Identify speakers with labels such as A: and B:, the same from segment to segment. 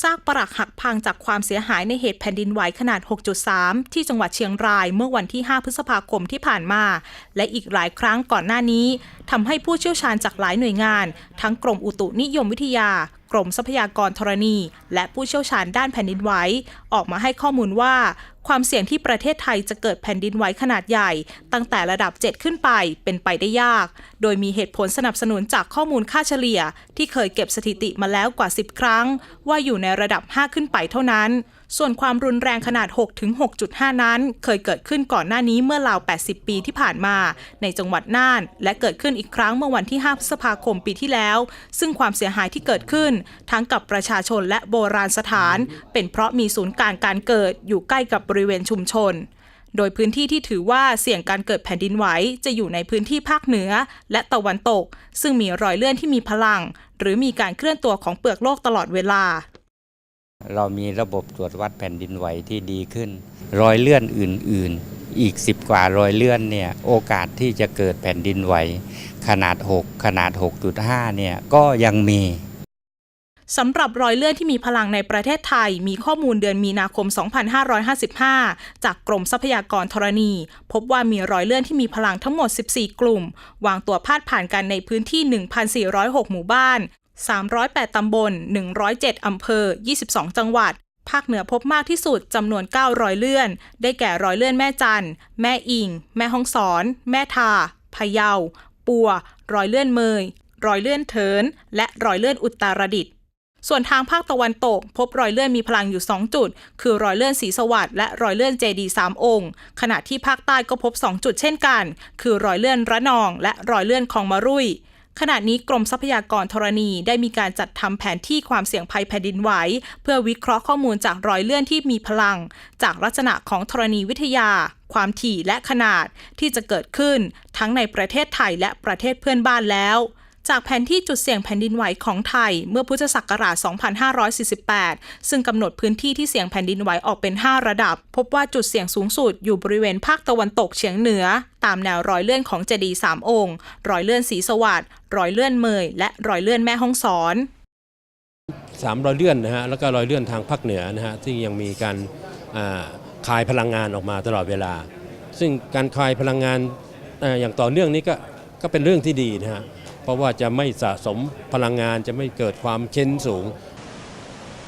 A: ซากปรักหักพังจากความเสียหายในเหตุแผ่นดินไหวขนาด 6.3 ที่จังหวัดเชียงรายเมื่อวันที่ 5 พฤษภาคมที่ผ่านมา และอีกหลายครั้งก่อนหน้านี้ทำให้ผู้เชี่ยวชาญจากหลายหน่วยงาน ทั้งกรมอุตุนิยมวิทยา กรมทรัพยากรธรณี และผู้เชี่ยวชาญด้านแผ่นดินไหวออกมาให้ข้อมูลว่า ความเสี่ยงที่ประเทศไทยจะเกิดแผ่นดินไหวขนาดใหญ่ ตั้งแต่ระดับ 7 ขึ้นไปเป็นไปได้ยาก โดยมีเหตุผลสนับสนุนจากข้อมูลค่าเฉลี่ย ที่เคยเก็บสถิติมาแล้วกว่า 10 ครั้ง ว่าอยู่ในระดับ 5 ขึ้นไปเท่านั้น ส่วนความรุนแรงขนาด 6 ถึง 6.5 นั้น เคยเกิดขึ้นก่อนหน้านี้เมื่อราว 80 ปีที่ผ่านมา ในจังหวัดน่าน และเกิดขึ้นอีกครั้งเมื่อวันที่ 5 พฤษภาคมปีที่แล้ว ซึ่งความเสียหายที่เกิดขึ้น ทั้งกับประชาชนและโบราณสถาน เป็นเพราะมีศูนย์กลางการเกิดอยู่ใกล้กับบริเวณชุมชน โดยพื้นที่ที่ถือว่าเสี่ยงการเกิดแผ่นดินไหวจะอยู่ในพื้นที่ภาคเหนือและตะวันตก ซึ่งมีรอยเลื่อนที่มีพลัง หรือมีการเคลื่อนตัวของเปลือกโลกตลอดเวลา
B: เรามีระบบตรวจวัดแผ่นดินไหวที่ดีขึ้น รอยเลื่อนอื่น ๆ อีก 10 กว่ารอยเลื่อนเนี่ยโอกาสที่จะเกิดแผ่นดินไหว ขนาด 6 ขนาด 6.5เนี่ยก็ยังมี
A: สำหรับรอยเลื่อนที่มีพลังในประเทศไทย มีข้อมูลเดือนมีนาคม 2555 จากกรมทรัพยากรธรณี พบว่ามีรอยเลื่อนที่มีพลังทั้งหมด 14 กลุ่ม วางตัวพาดผ่านกันในพื้นที่ 1,406 หมู่บ้าน 308 ตำบล 107 อำเภอ 22 จังหวัด ภาคเหนือพบมากที่สุดจำนวน 9 รอยเลื่อน ได้แก่รอยเลื่อนแม่จัน แม่อิง แม่ฮ่องสอน แม่ทา พะเยา ปัว รอยเลื่อนเมย รอยเลื่อนเทิน และรอยเลื่อนอุตรดิตถ์ ส่วนทางภาคตะวันตก พบรอยเลื่อนมีพลังอยู่ 2 จุด คือรอยเลื่อนสีสวัสด์และรอยเลื่อนเจดีสามองค์ ขณะที่ภาคใต้ก็พบ 2 จุดเช่นกัน คือรอยเลื่อนระนอง และรอยเลื่อนคลองมะรุ่ยขณะนี้กรมทรัพยากรธรณีได้มีการจัดทำแผนที่ความเสี่ยงภัยแผ่นดินไหวเพื่อวิเคราะห์ข้อมูลจากรอยเลื่อนที่มีพลัง จากลักษณะของธรณีวิทยา ความถี่และขนาดที่จะเกิดขึ้น ทั้งในประเทศไทยและประเทศเพื่อนบ้านแล้ว จากแผนที่จุดเสี่ยงแผ่นดินไหวของไทยเมื่อพุทธศักราช 2548 ซึ่งกำหนดพื้นที่ที่เสี่ยงแผ่นดินไหวออกเป็น 5 ระดับ พบว่าจุดเสี่ยงสูงสุดอยู่บริเวณภาคตะวันตกเฉียงเหนือ ตามแนวรอยเลื่อนของเจดีย์สามองค์ รอยเลื่อนสีสวัสด์รอยเลื่อนเมย และรอยเลื่อนแม่ฮ่องสอน
C: สามรอยเลื่อนนะฮะแล้วก็รอยเลื่อนทางภาคเหนือนะฮะที่ยังมีการคายพลังงานออกมาตลอดเวลา ซึ่งการคายพลังงานอ่าอย่างต่อเนื่องนี้ก็ก็เป็นเรื่องที่ดีนะฮะ เพราะว่าจะไม่สะสมพลังงานจะไม่เกิดความเช้นสูง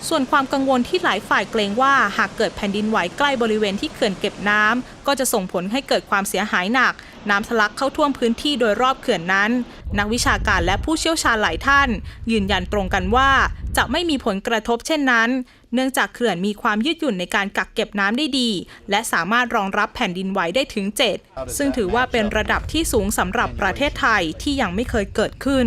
A: ส่วนความกังวลที่หลายฝ่ายเกรงว่าหากเกิดแผ่นดินไหวใกล้บริเวณที่เขื่อนเก็บน้ำก็จะส่งผลให้เกิดความเสียหายหนัก น้ำทะลักเข้าท่วมพื้นที่โดยรอบเขื่อนนั้น นักวิชาการและผู้เชี่ยวชาญหลายท่าน ยืนยันตรงกันว่า จะไม่มีผลกระทบเช่นนั้น เนื่องจากเขื่อนมีความยืดหยุ่นในการกักเก็บน้ำได้ดี และสามารถรองรับแผ่นดินไหวได้ถึง 7 ซึ่งถือว่าเป็นระดับที่สูงสำหรับประเทศไทยที่ยังไม่เคยเกิดขึ้น